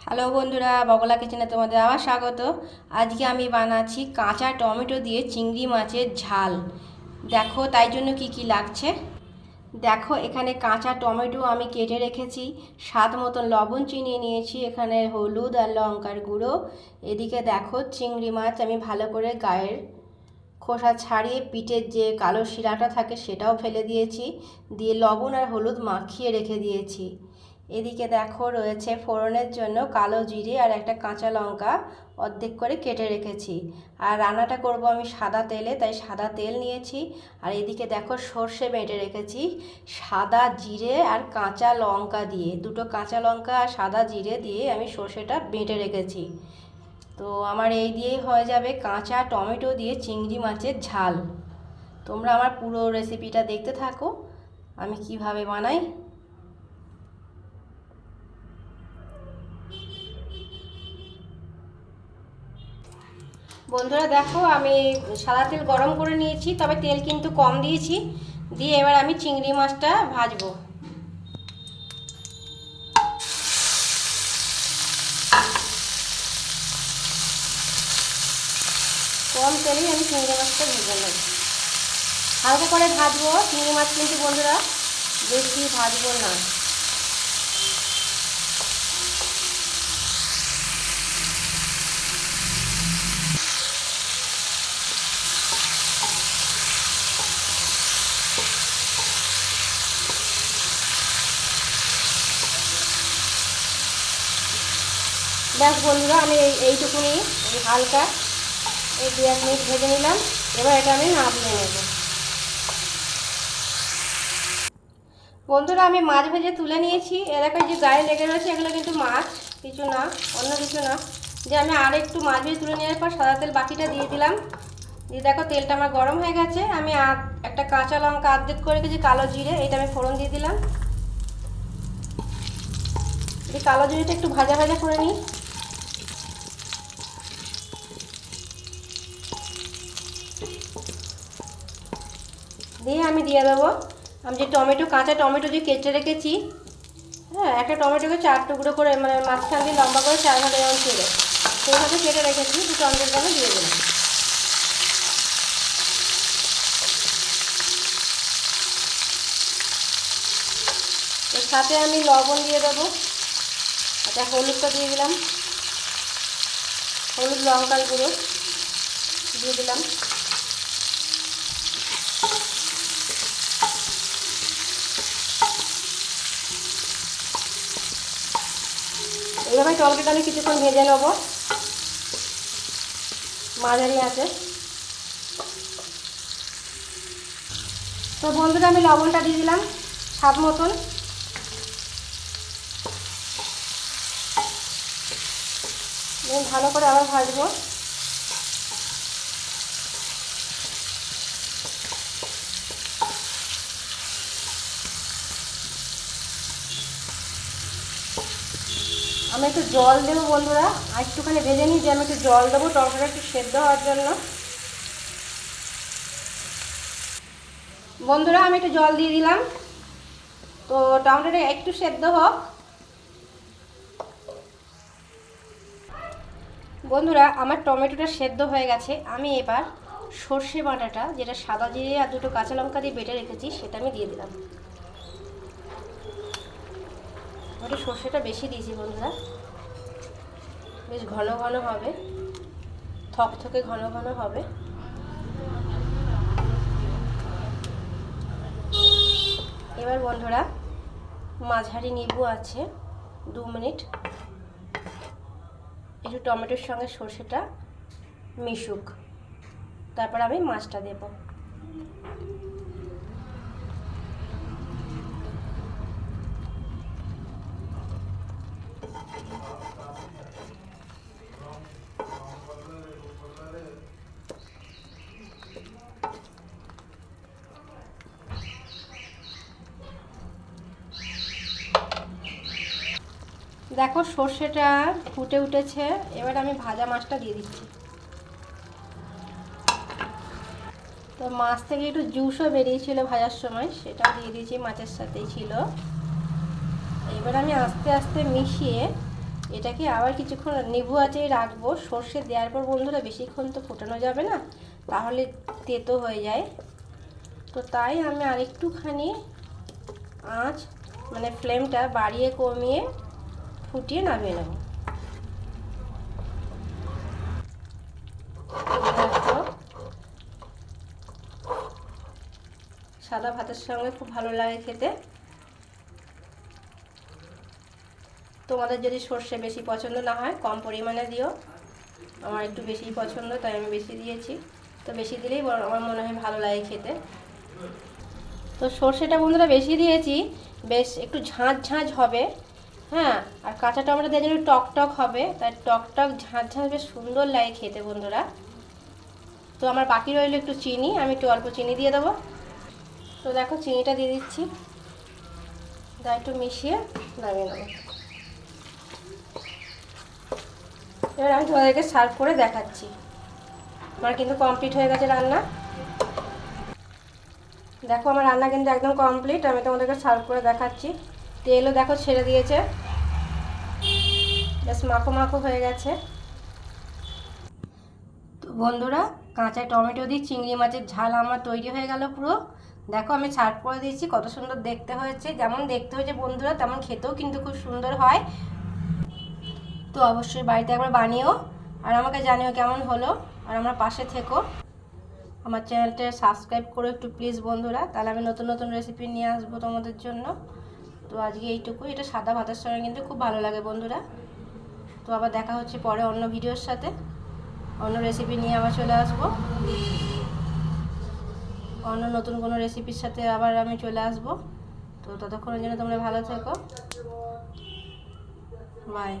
Hello বন্ধুরা, বগলা কিচেনে তোমাদের আবার স্বাগত। আজকে আমি বানাচ্ছি কাঁচা টমেটো দিয়ে চিংড়ি মাছের ঝাল। দেখো, তাই জন্য কি কি লাগছে? দেখো, এখানে কাঁচা টমেটো আমি কেটে রেখেছি। স্বাদ মতন লবণ চিনিয়ে নিয়েছি। এখানে হলুদ আর লঙ্কার গুঁড়ো। এদিকে দেখো, চিংড়ি মাছ আমি ভালো করে গায়ের খোসা ছাড়িয়ে পিঠের যে কালো শিরাটা থাকে সেটাও ফেলে দিয়েছি। দিয়ে লবণ আর হলুদ মাখিয়ে রেখে দিয়েছি। এদিকে দেখো রয়েছে ফোড়নের জন্য কালো জিরে আর একটা কাঁচা লঙ্কা অর্ধেক করে কেটে রেখেছি। আর রান্নাটা করব আমি সাদা তেলে, তাই সাদা তেল নিয়েছি। আর এদিকে দেখো সর্ষে বেটে রেখেছি সাদা জিরে আর কাঁচা লঙ্কা দিয়ে। দুটো কাঁচা লঙ্কা আর সাদা জিরে দিয়ে আমি সর্ষেটা বেটে রেখেছি। তো আমার এই দিয়েই হয়ে যাবে কাঁচা টমেটো দিয়ে চিংড়ি মাছের ঝাল। তোমরা আমার পুরো রেসিপিটা দেখতে থাকো। আমি কীভাবে বানাই? বন্ধুরা দেখো, আমি সাদা তেল গরম করে নিয়েছি, তবে তেল কিন্তু কম দিয়েছি। দিয়ে এবার আমি চিংড়ি মাছটা ভাজবো। কম তেলেই আমি চিংড়ি মাছটা ভেজে নেব। হালকা করে ভাজবো। চিংড়ি মাছ কিন্তু বন্ধুরা, বেশি ভাজবো না। ব্যাস বন্ধুরা, আমি এই এইটুকুনি এই হালকা এই দু এক মিনিট ভেজে নিলাম। এবার এটা আমি নামিয়ে নেব। বন্ধুরা, আমি মাছ ভেজে তুলে নিয়েছি। এলাকায় যে গায়ে লেগে রয়েছে, এগুলো কিন্তু মাছ, কিছু না, অন্য কিছু না। যে আমি আর একটু মাছ ভেজে তুলে নেওয়ার পর সাদা তেল বাকিটা দিয়ে দিলাম। দিয়ে দেখো, তেলটা আমার গরম হয়ে গেছে। আমি একটা কাঁচা লঙ্কা আর্ধেক করে রেখেছি, কালো জিরে। এটা আমি ফোড়ন দিয়ে দিলাম। এই কালো জিরেটা একটু ভাজা ভাজা করে নিই। দিয়ে আমি দিয়ে দেবো। আমি যে টমেটো, কাঁচা টমেটো যে কেটে রেখেছি হ্যাঁ একটা টমেটোকে চার টুকরো করে মানে মাঝখান দিয়ে লম্বা করে চার ভাগে যেমন ছেড়ে সেইভাবে কেটে রেখেছি, দুটো অন্ডের দামে দিয়ে দিলাম। এর সাথে আমি লবণ দিয়ে দেবো। আচ্ছা হলুদটা দিয়ে দিলাম। হলুদ, লঙ্কার গুঁড়ো দিয়ে দিলাম। এইভাবে টমেটোটা আমি কিছুক্ষণ ভেজে নেব। মাঝারি আছে। তো বন্ধুরা, আমি লবণটা দিয়ে দিলাম, স্বাদ মতন। ভালো করে আবার ভাজবো। আমি একটু জল দেবো বন্ধুরা। আর একটুখানি ভেজে নিই যে আমি একটু জল দেবো টমেটোটা একটু সেদ্ধ হওয়ার জন্য। বন্ধুরা, আমি একটু জল দিয়ে দিলাম। তো টমেটোটা একটু সেদ্ধ হোক। বন্ধুরা, আমার টমেটোটা সেদ্ধ হয়ে গেছে। আমি এবার সর্ষে বাটাটা, যেটা সাদা জিরে আর দুটো কাঁচা লঙ্কা দিয়ে বেটে রেখেছি, সেটা আমি দিয়ে দিলাম। ওটা সর্ষেটা বেশি দিয়েছি বন্ধুরা। বেশ ঘন ঘন হবে। থকথকে ঘন ঘন হবে। এবার বন্ধুরা, মাঝারি নিবু আছে, দু মিনিট। একটু টমেটোর সঙ্গে সর্ষেটা মিশুক। তারপর আমি মাছটা দেবো। দেখো, সর্ষেটা ফুটে উঠেছে। এবার আমি ভাজা মাছটা দিয়ে দিচ্ছি। তো মাছ থেকে একটু জুসও বেরিয়েছিল ভাজার সময়, সেটাও দিয়ে দিয়েছি, মাছের সাথেই ছিল। এবার আমি আস্তে আস্তে মিশিয়ে এটাকে আবার কিছুক্ষণ নেবু আঁচেই রাখব। সর্ষে দেওয়ার পর বন্ধুরা বেশিক্ষণ তো ফোটানো যাবে না, তাহলে তেতো হয়ে যায়। তো তাই আমি আরেকটুখানি আঁচ মানে ফ্লেমটা বাড়িয়ে কমিয়ে ফুটিয়ে নামিয়ে নেব। সাদা ভাতের সঙ্গে খুব ভালো লাগে খেতে। তোমাদের যদি সর্ষে বেশি পছন্দ না হয়, কম পরিমাণে দিও। আমার একটু বেশি পছন্দ, তাই আমি বেশি দিয়েছি। তো বেশি দিলেই আমার মনে হয় ভালো লাগে খেতে। তো সর্ষেটা বন্ধুরা বেশি দিয়েছি, বেশ একটু ঝাঁঝ ঝাঁঝ হবে হ্যাঁ? আর কাঁচা টমেটো দিয়ে জন্য টক টক হবে, তাই টক টক ঝাঁঝ ঝাঁঝ বেশ সুন্দর লাগে খেতে বন্ধুরা। তো আমার বাকি রইল একটু চিনি, আমি একটু অল্প চিনি দিয়ে দেবো। তো দেখো, চিনিটা দিয়ে দিচ্ছি। দা একটু মিশিয়ে নামিয়ে নেব। এবার আমি তোমাদেরকে সার্ভ করে দেখাচ্ছি। আমার কিন্তু কমপ্লিট হয়ে গেছে রান্না। দেখো আমার রান্না কিন্তু একদম কমপ্লিট আমি তোমাদেরকে সার্ভ করে দেখাচ্ছি। তেলও দেখো ছেড়ে দিয়েছে। বেশ মাখো মাখো হয়ে গেছে। তো বন্ধুরা কাঁচা টমেটো দিয়ে চিংড়ি মাছের ঝাল আমার তৈরি হয়ে গেল পুরো। দেখো আমি সার্ভ করে দিয়েছি, কত সুন্দর দেখতে হয়েছে। যেমন দেখতে হয়েছে বন্ধুরা, তেমন খেতেও কিন্তু খুব সুন্দর হয়। তো অবশ্যই বাড়িতে একবার বানিও আর আমাকে জানিও কেমন হলো আর আমার পাশে থেকো। আমার চ্যানেলটা সাবস্ক্রাইব করো একটু প্লিজ বন্ধুরা, তাহলে আমি নতুন নতুন রেসিপি নিয়ে আসব তোমাদের জন্য। তো আজকে এইটুকু এটা সাদা ভাতের সঙ্গে কিন্তু খুব ভালো লাগে বন্ধুরা। তো আবার দেখা হচ্ছে পরে অন্য ভিডিওর সাথে। অন্য রেসিপি নিয়ে আবার চলে আসব। অন্য নতুন কোনো রেসিপির সাথে আবার আমি চলে আসব। তো ততক্ষণের জন্য তোমরা ভালো থেকো। বাই